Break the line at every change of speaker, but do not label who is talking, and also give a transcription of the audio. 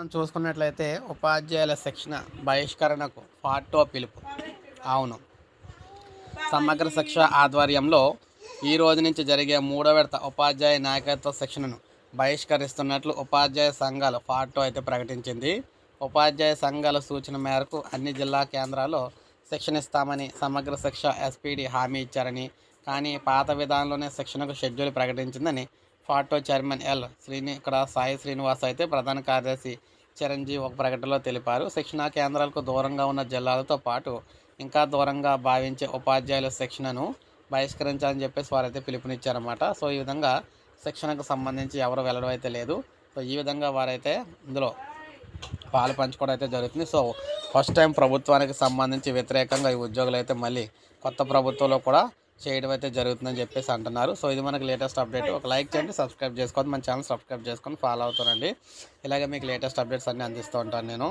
మనం చూసుకున్నట్లయితే ఉపాధ్యాయుల శిక్షణ బహిష్కరణకు ఫాటో పిలుపు. అవును. సమగ్ర శిక్ష ఆధ్వర్యంలో ఈ రోజు నుంచి జరిగే మూడో విడత ఉపాధ్యాయ నాయకత్వ శిక్షణను బహిష్కరిస్తున్నట్లు ఉపాధ్యాయ సంఘాలు ఫాటో అయితే ప్రకటించింది. ఉపాధ్యాయ సంఘాల సూచన మేరకు అన్ని జిల్లా కేంద్రాల్లో శిక్షణ ఇస్తామని సమగ్ర శిక్ష ఎస్పీడీ హామీ ఇచ్చారని కానీ పాత విధానంలోనే శిక్షణకు షెడ్యూల్ ప్రకటించిందని ఫాటో చైర్మన్ ఎల్ శ్రీని ఇక్కడ సాయి శ్రీనివాస్ అయితే ప్రధాన కార్యదర్శి చిరంజీవి ఒక ప్రకటనలో తెలిపారు. శిక్షణా కేంద్రాలకు దూరంగా ఉన్న జిల్లాలతో పాటు ఇంకా దూరంగా భావించే ఉపాధ్యాయుల శిక్షణను బహిష్కరించాలని చెప్పేసి వారైతే పిలుపునిచ్చారన్నమాట. సో ఈ విధంగా శిక్షణకు సంబంధించి ఎవరు వెళ్ళడం అయితే లేదు. సో ఈ విధంగా వారైతే ఇందులో పాలు పంచుకోవడం అయితే జరుగుతుంది. సో ఫస్ట్ టైం ప్రభుత్వానికి సంబంధించి వ్యతిరేకంగా ఈ ఉద్యోగులు అయితే మళ్ళీ కొత్త ప్రభుత్వంలో కూడా చేయడం అయితే జరుగుతుందని చెప్పేసి అంటున్నారు. సో ఇది మనకు లేటెస్ట్ అప్డేట్ ఒక లైక్ చేయండి సబ్స్క్రైబ్ చేసుకోండి. మన ఛానల్ సబ్స్క్రైబ్ చేసుకొని ఫాలో అవుతానండి ఇలాగే మీకు లేటెస్ట్ అప్డేట్స్ అన్నీ అందిస్తూ ఉంటాను నేను.